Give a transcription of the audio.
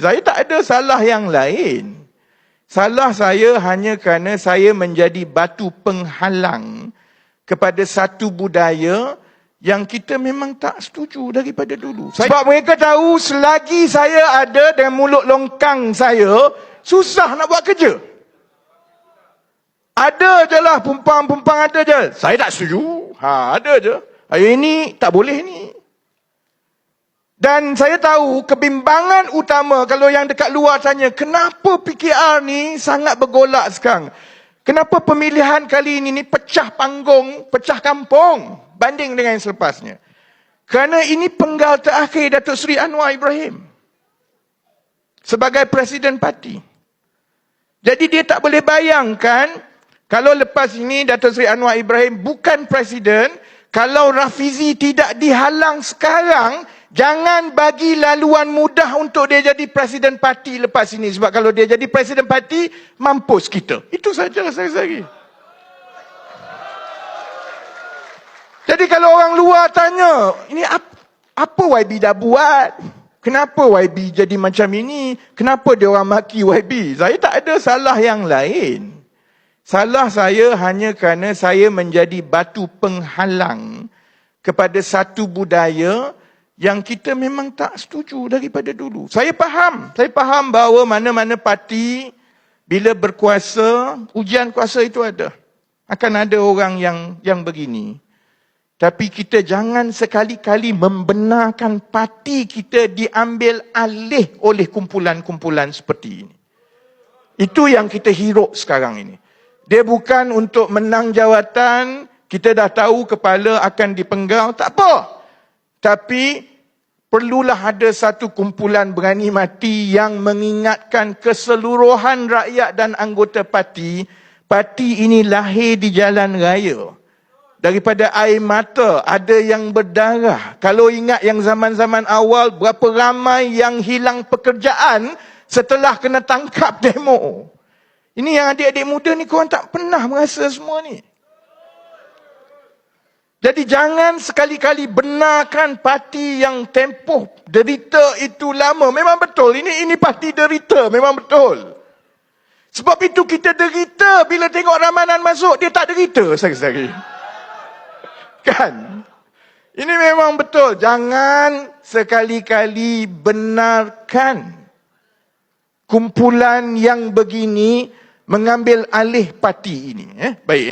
Saya tak ada salah yang lain. Salah saya hanya kerana saya menjadi batu penghalang kepada satu budaya yang kita memang tak setuju daripada dulu. Sebab mereka tahu selagi saya ada dengan mulut longkang saya, susah nak buat kerja. Ada je lah, pumpang-pumpang ada je. Saya tak setuju. Ha, ada je. Hari ini tak boleh ni. Dan saya tahu kebimbangan utama kalau yang dekat luar tanya, kenapa PKR ni sangat bergolak sekarang? Kenapa pemilihan kali ini ni pecah panggung, pecah kampung banding dengan yang selepasnya? Kerana ini penggal terakhir Datuk Seri Anwar Ibrahim sebagai Presiden Parti. Jadi dia tak boleh bayangkan kalau lepas ini Datuk Seri Anwar Ibrahim bukan Presiden, kalau Rafizi tidak dihalang sekarang, Jangan bagi laluan mudah untuk dia jadi presiden parti lepas ini. Sebab kalau dia jadi presiden parti, mampus kita. Itu saja saya lagi. Jadi kalau orang luar tanya, ini apa, apa YB dah buat? Kenapa YB jadi macam ini? Kenapa dia orang maki YB? Saya tak ada salah yang lain. Salah saya hanya kerana saya menjadi batu penghalang kepada satu budaya yang kita memang tak setuju daripada dulu. Saya faham, saya faham bahawa mana-mana parti bila berkuasa, ujian kuasa itu ada. Akan ada orang yang yang begini. Tapi kita jangan sekali-kali membenarkan parti kita diambil alih oleh kumpulan-kumpulan seperti ini. Itu yang kita hiruk sekarang ini. Dia bukan untuk menang jawatan, kita dah tahu kepala akan dipenggal, tak apa. Tapi perlulah ada satu kumpulan berani mati yang mengingatkan keseluruhan rakyat dan anggota parti, parti ini lahir di jalan raya. Daripada air mata, ada yang berdarah. Kalau ingat yang zaman-zaman awal, berapa ramai yang hilang pekerjaan setelah kena tangkap demo. Ini yang adik-adik muda ni korang tak pernah merasa semua ni. Jadi jangan sekali-kali benarkan parti yang tempoh derita itu lama. Memang betul. Ini ini parti derita. Memang betul. Sebab itu kita derita bila tengok Ramadan masuk. Dia tak derita sekali-sekali. Kan? Ini memang betul. Jangan sekali-kali benarkan kumpulan yang begini mengambil alih parti ini. Eh? Baik. Eh?